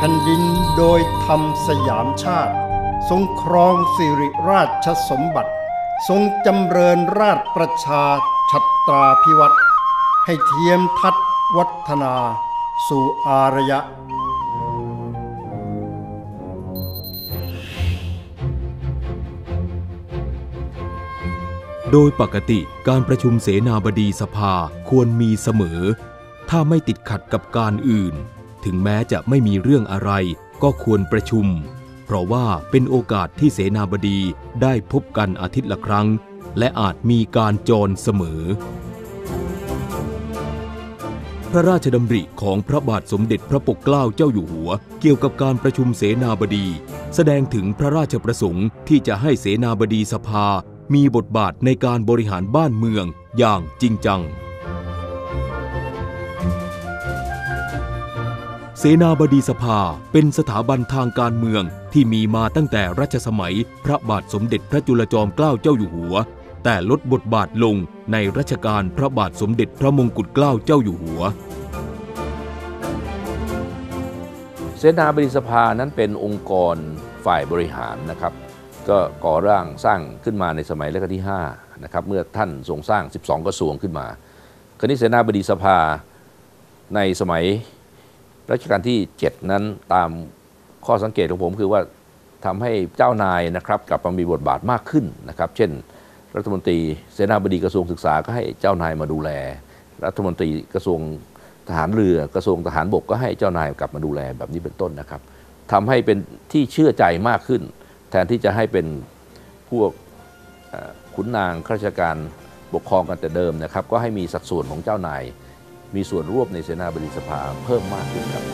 ผ่นดินโดยธรรมสยามชาติ ทรงครองสิริราชสมบัติ ทรงจำเริญราชประชาชัตราพิวัตรให้เทียมทัดวัฒนา สู่อารยะ โดยปกติการประชุมเสนาบดีสภาควรมีเสมอ ถ้าไม่ติดขัดกับการอื่น ถึงแม้จะไม่มีเรื่องอะไรก็ควรประชุม เพราะว่าเป็นโอกาสที่เสนาบดีได้พบกันอาทิตย์ละครั้ง และอาจมีการจรเสมอ พระราชดำริของพระบาทสมเด็จพระปกเกล้าเจ้าอยู่หัว เกี่ยวกับการประชุมเสนาบดี แสดงถึงพระราชประสงค์ที่จะให้เสนาบดีสภามีบทบาทในการบริหารบ้านเมืองอย่างจริงจัง เสนาบดีสภาเป็นสถาบันทางการเมืองที่มีมาตั้งแต่รัชสมัยพระบาทสมเด็จพระจุลจอมเกล้าเจ้าอยู่หัว แต่ลดบทบาทลงในรัชกาลพระบาทสมเด็จพระมงกุฎเกล้าเจ้าอยู่หัว เสนาบดีสภานั้นเป็นองค์กรฝ่ายบริหารนะครับ ก็ก่อร่างสร้างขึ้นมาในสมัยรัชกาลที่5นะครับเมื่อท่านทรงสร้าง 12 กระทรวงขึ้นมาคราวนี้เสนาบดีสภาในสมัย รัชกาลที่ 7 นั้นตามข้อสังเกตของผมคือว่าทำให้เจ้านายนะครับกลับมามีบทบาทมากขึ้นนะครับ เช่น รัฐมนตรีเสนาบดีกระทรวงศึกษาก็ให้เจ้านายมาดูแล รัฐมนตรีกระทรวงทหารเรือกระทรวงทหารบกก็ให้เจ้านายกลับมาดูแลแบบนี้เป็นต้นนะครับทำให้เป็นที่เชื่อใจมากขึ้น แทนที่จะให้เป็นพวกขุนนางข้าราชการปกครองกันแต่เดิมนะครับ ก็ให้มีสัดส่วนของเจ้านาย มีส่วนร่วมในเสนาบดีสภาเพิ่มมากขึ้นครับ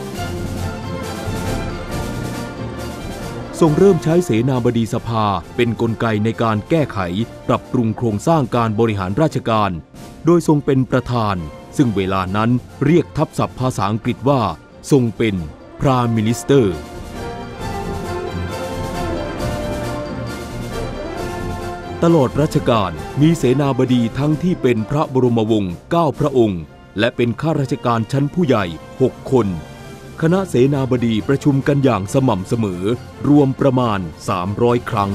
ทรงเริ่มใช้เสนาบดีสภาเป็นนกลไกในการแก้ไข ปรับปรุงโครงสร้างการบริหารราชการ โดยทรงเป็นประธาน ซึ่งเวลานั้นเรียกทับศัพท์ภาษาอังกฤษว่า ทรงเป็น Prime Minister ตลอดรัชกาลมีเสนาบดีทั้งที่เป็นพระบรมวงศ์9พระองค์ และเป็นข้าราชการชั้นผู้ใหญ่ 6 คน คณะเสนาบดีประชุมกันอย่างสม่ำเสมอ รวมประมาณ 300 ครั้ง